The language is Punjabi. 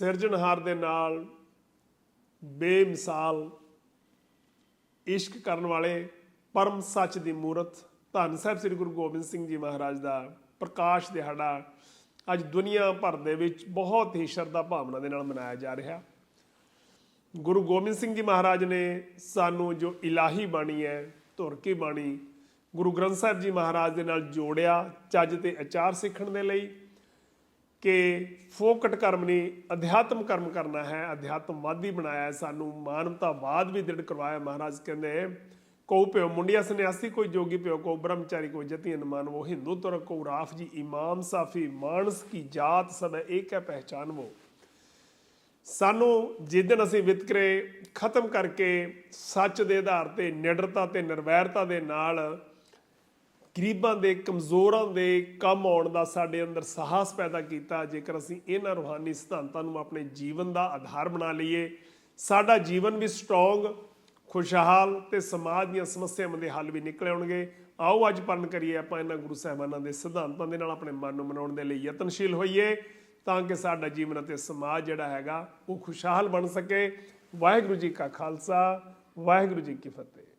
ਸਿਰਜਣਹਾਰ ਦੇ ਨਾਲ ਬੇਮਿਸਾਲ ਇਸ਼ਕ ਕਰਨ ਵਾਲੇ ਪਰਮ ਸੱਚ ਦੀ ਮੂਰਤ ਧੰਨ ਸਾਹਿਬ ਸ੍ਰੀ ਗੁਰੂ ਗੋਬਿੰਦ ਸਿੰਘ ਜੀ ਮਹਾਰਾਜ ਦਾ ਪ੍ਰਕਾਸ਼ ਦਿਹਾੜਾ ਅੱਜ ਦੁਨੀਆ ਭਰ ਦੇ ਵਿੱਚ ਬਹੁਤ ਹੀ ਸ਼ਰਧਾ ਭਾਵਨਾ ਦੇ ਨਾਲ ਮਨਾਇਆ ਜਾ ਰਿਹਾ। ਗੁਰੂ ਗੋਬਿੰਦ ਸਿੰਘ ਜੀ ਮਹਾਰਾਜ ਨੇ ਸਾਨੂੰ ਜੋ ਇਲਾਹੀ ਬਾਣੀ ਹੈ ਧੁਰ ਕੀ ਬਾਣੀ ਗੁਰੂ ਗ੍ਰੰਥ ਸਾਹਿਬ ਜੀ ਮਹਾਰਾਜ ਦੇ ਨਾਲ ਜੋੜਿਆ ਚੱਜ ਤੇ ਆਚਾਰ ਸਿੱਖਣ ਦੇ ਲਈ। ਕਿ ਫੋਕਟ ਕਰਮ ਨਹੀਂ ਅਧਿਆਤਮ ਕਰਮ ਕਰਨਾ ਹੈ, ਅਧਿਆਤਮਵਾਦੀ ਬਣਾਇਆ ਸਾਨੂੰ ਮਾਨਵਤਾਵਾਦ ਵੀ ਦ੍ਰਿੜ ਕਰਵਾਇਆ ਮਹਾਰਾਜ ਕਹਿੰਦੇ ਕੋ ਪਿਓ ਮੁੰਡਿਆ ਸੰਨਿਆਸੀ, ਕੋਈ ਜੋਗੀ ਪਿਓ ਕੋ ਬ੍ਰਹਮਚਾਰੀ ਕੋ ਜਤਿਨ ਮਾਨਵੋ ਹਿੰਦੂ ਤੁਰ ਕੋ ਰਾਫ ਜੀ, ਇਮਾਮ ਸਾਫੀ, ਮਾਨਸ ਕੀ ਜਾਤ ਸਦਾ ਏਕ ਹੈ ਪਹਿਚਾਨਵੋ। ਸਾਨੂੰ ਜਿਸ ਦਿਨ ਅਸੀਂ ਵਿਤਕਰੇ, ਖਤਮ ਕਰਕੇ ਸੱਚ ਦੇ ਆਧਾਰ ਤੇ ਨਿਡਰਤਾ ਤੇ ਨਿਰਵੈਰਤਾ ਦੇ ਨਾਲ ਗਰੀਬਾਂ ਦੇ, ਕਮਜ਼ੋਰਾਂ ਦੇ ਕੰਮ ਆਉਣ ਦਾ ਸਾਡੇ ਅੰਦਰ ਸਾਹਸ ਪੈਦਾ ਕੀਤਾ। ਜੇਕਰ ਅਸੀਂ ਇਹਨਾਂ ਰੂਹਾਨੀ ਸਿਧਾਂਤਾਂ ਨੂੰ ਆਪਣੇ ਜੀਵਨ ਦਾ ਆਧਾਰ ਬਣਾ ਲਈਏ, ਸਾਡਾ ਜੀਵਨ ਵੀ ਸਟਰੋਂਗ ਖੁਸ਼ਹਾਲ ਤੇ ਸਮਾਜ ਦੀਆਂ ਸਮੱਸਿਆਵਾਂ ਦੇ ਹੱਲ ਵੀ ਨਿਕਲ ਆਉਣਗੇ। ਆਓ ਅੱਜ ਪਰਨ ਕਰੀਏ ਆਪਾਂ ਇਹਨਾਂ ਗੁਰੂ ਸਾਹਿਬਾਨਾਂ ਦੇ ਸਿਧਾਂਤਾਂ ਦੇ ਨਾਲ ਆਪਣੇ ਮਨ ਨੂੰ ਮਨਾਉਣ ਦੇ ਲਈ ਯਤਨਸ਼ੀਲ ਹੋਈਏ, ਤਾਂ ਕਿ ਸਾਡਾ ਜੀਵਨ ਅਤੇ ਸਮਾਜ ਜਿਹੜਾ ਹੈਗਾ, ਉਹ ਖੁਸ਼ਹਾਲ ਬਣ ਸਕੇ। ਵਾਹਿਗੁਰੂ ਜੀ ਕਾ ਖਾਲਸਾ, ਵਾਹਿਗੁਰੂ ਜੀ ਕੀ ਫਤਿਹ।